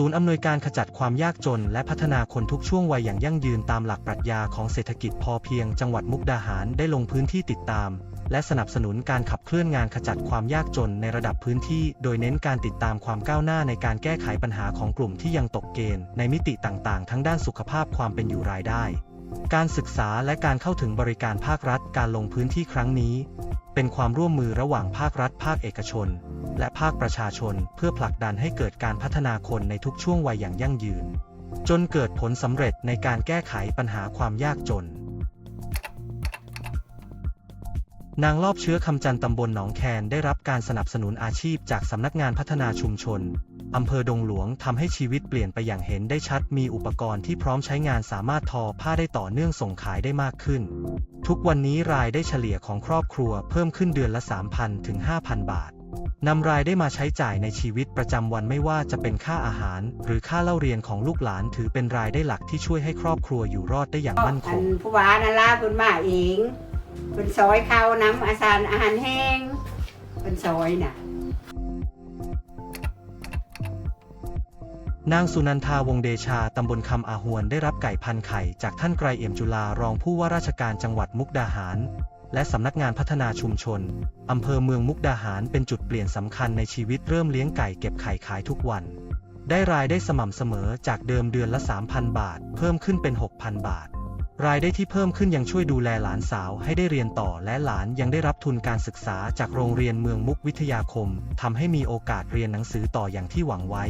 ศูนย์อำนวยการขจัดความยากจน และพัฒนาคนทุกช่วงวัยอย่างยั่งยืนตามหลักปรัชญาของเศรษฐกิจพอเพียงจังหวัดมุกดาหารได้ลงพื้นที่ติดตาม และสนับสนุนการขับเคลื่อนงานขจัดความยากจนในระดับพื้นที่ โดยเน้นการติดตามความก้าวหน้าในการแก้ไขปัญหาของกลุ่มที่ยังตกเกณฑ์ในมิติต่างๆ ทั้งด้านสุขภาพความเป็นอยู่รายได้ การศึกษาและการเข้าถึงบริการภาครัฐการลงพื้นที่ครั้งนี้ เป็นความร่วมมือระหว่างภาครัฐ ภาคเอกชน และภาคประชาชนเพื่อผลักดันให้เกิดการพัฒนาคนในทุกช่วงวัยอย่างยั่งยืน จนเกิดผลสำเร็จในการแก้ไขปัญหาความยากจน นางรอบเชื้อคำจันต์ตำบลหนองแคนได้รับการสนับสนุนอาชีพจากสำนักงานพัฒนาชุมชน อำเภอดงหลวงทำให้ชีวิตเปลี่ยนไปอย่างเห็นได้ชัด มีอุปกรณ์ที่พร้อมใช้งานสามารถทอผ้าได้ต่อเนื่องส่งขายได้มากขึ้น ทุกวันนี้รายได้เฉลี่ยของครอบครัวเพิ่มขึ้นเดือนละ 3,000 ถึง 5,000 บาทนำรายได้มาใช้จ่ายในชีวิตประจำวันไม่ว่าจะเป็นค่าอาหาร หรือค่าเล่าเรียนของลูกหลานถือเป็นรายได้หลักที่ช่วยให้ครอบครัวอยู่รอดได้อย่างมั่นคงนผู้ว่านั่นล่ะเพิ่นมาเองเพิ่นซอยข้าวน้ำอาสารอาหารแห้งเพิ่นซอยน่ะ นางสุนันทาวงเดชา ตำบลคำอาหวนได้รับไก่พันไข่จากท่านไกรเอี่ยมจุฬารองผู้ว่าราชการจังหวัดมุกดาหาร และสำนักงานพัฒนาชุมชน อำเภอเมืองมุกดาหารเป็นจุดเปลี่ยนสำคัญในชีวิตเริ่มเลี้ยงไก่เก็บไข่ขายทุกวัน ได้รายได้สม่ำเสมอจากเดิมเดือนละ 3,000 บาท เพิ่มขึ้นเป็น 6,000 บาท รายได้ที่เพิ่มขึ้นยังช่วยดูแลหลานสาวให้ได้เรียนต่อและหลานยังได้รับทุนการศึกษาจากโรงเรียนเมืองมุกวิทยาคมทำให้มีโอกาสเรียนหนังสือต่ออย่างที่หวังไว้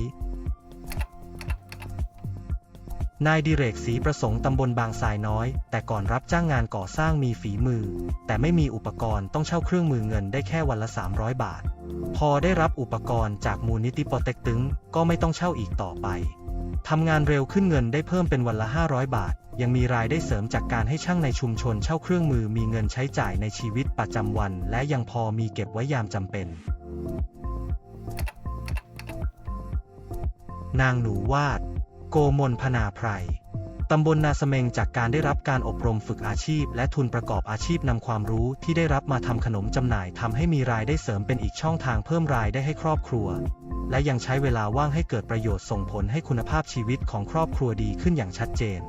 นายดิเรกศรีประสงค์ตำบลบางทรายน้อย แต่ก่อนรับจ้างงานก่อสร้างมีฝีมือ แต่ไม่มีอุปกรณ์ต้องเช่าเครื่องมือเงินได้แค่วันละ 300 บาท พอได้รับอุปกรณ์จากมูลนิธิปอเต็กตึง ก็ไม่ต้องเช่าอีกต่อไปทำงานเร็วขึ้นเงินได้เพิ่มเป็นวันละ 500 บาท ยังมีรายได้เสริมจากการให้ช่างในชุมชนเช่าเครื่องมือมีเงินใช้จ่ายในชีวิตประจำวัน และยังพอมีเก็บไว้ยามจำเป็น นางหนูวาด โกมลพนาไพรตำบลนาสเมงจากการได้รับการอบรมฝึกอาชีพ และทุนประกอบอาชีพนำความรู้ที่ได้รับมาทำขนมจำหน่ายทำให้มีรายได้เสริมเป็นอีกช่องทางเพิ่มรายได้ให้ครอบครัว และยังใช้เวลาว่างให้เกิดประโยชน์ส่งผลให้คุณภาพชีวิตของครอบครัวดีขึ้นอย่างชัดเจน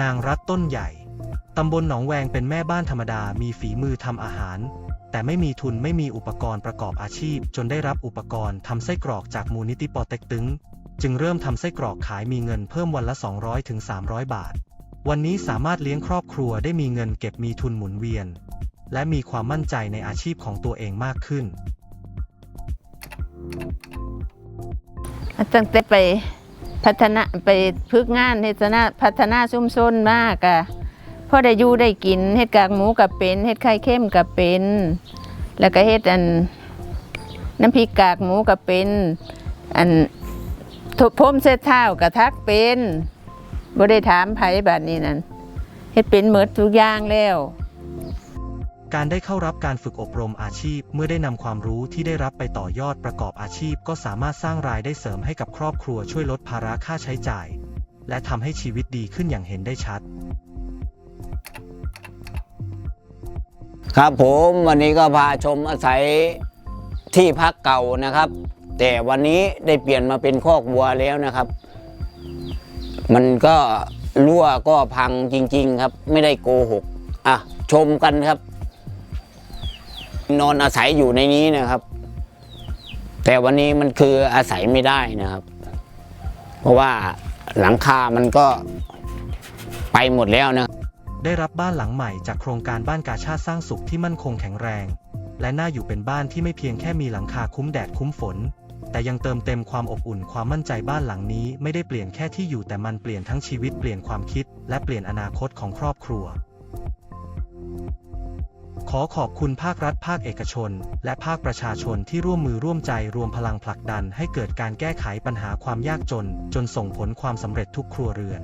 นางรัตต้นใหญ่ตำบลหนองแวงเป็นแม่บ้านธรรมดามีฝีมือทำอาหาร แต่ไม่มีทุนไม่มีอุปกรณ์ประกอบอาชีพ จนได้รับอุปกรณ์ทำไส้กรอกจากมูลนิธิปอเต็กตึง จึงเริ่มทำไส้กรอกขายมีเงินเพิ่มวันละ 200ถึง300 บาท วันนี้สามารถเลี้ยงครอบครัวได้มีเงินเก็บมีทุนหมุนเวียน และมีความมั่นใจในอาชีพของตัวเองมากขึ้น ตั้งแต่ไปพัฒนาไปพึกงานเฮ็ดนาพัฒนาชุมชนมากอะ พอได้อยู่ได้กินเฮ็ดกากหมูกับเป็นเฮ็ดไข่เข้มกับเป็น แล้วก็เฮ็ดอันน้ำพริกกากหมูกับเป็น อันทบพรมเส้นเท้ากับทักเป็นบ่ได้ถามไผบัดนี้นั่นเฮ็ดเป็นหมดทุกอย่างแล้วการได้เข้ารับการฝึกอบรมอาชีพเมื่อได้นำความรู้ที่ได้รับไปต่อยอดประกอบอาชีพ ก็สามารถสร้างรายได้เสริมให้กับครอบครัวช่วยลดภาระค่าใช้จ่าย และทำให้ชีวิตดีขึ้นอย่างเห็นได้ชัด ครับผมวันนี้ก็พาชมอาศัยที่พักเก่านะครับ แต่วันนี้ได้เปลี่ยนมาเป็นคอกวัวแล้วนะครับ มันก็รั่วก็พังจริง ๆ ครับ ไม่ได้โกหกอะชมกันครับ นอนอาศัยอยู่ในนี้นะครับ แต่วันนี้มันคืออาศัยไม่ได้นะครับ เพราะว่าหลังคามันก็ไปหมดแล้วนะ ได้รับบ้านหลังใหม่จากโครงการบ้านกาชาติสร้างสุขที่มั่นคงแข็งแรง และน่าอยู่เป็นบ้านที่ไม่เพียงแค่มีหลังคาคุ้มแดดคุ้มฝน แต่ยังเติมเต็มความอบอุ่นความมั่นใจบ้านหลังนี้ไม่ได้เปลี่ยนแค่ที่อยู่แต่มันเปลี่ยนทั้งชีวิตเปลี่ยนความคิด และเปลี่ยนอนาคตของครอบครัว ขอขอบคุณภาครัฐภาคเอกชน และภาคประชาชนที่ร่วมมือร่วมใจรวมพลังผลักดันให้เกิดการแก้ไขปัญหาความยากจน จนส่งผลความสำเร็จทุกครัวเรือน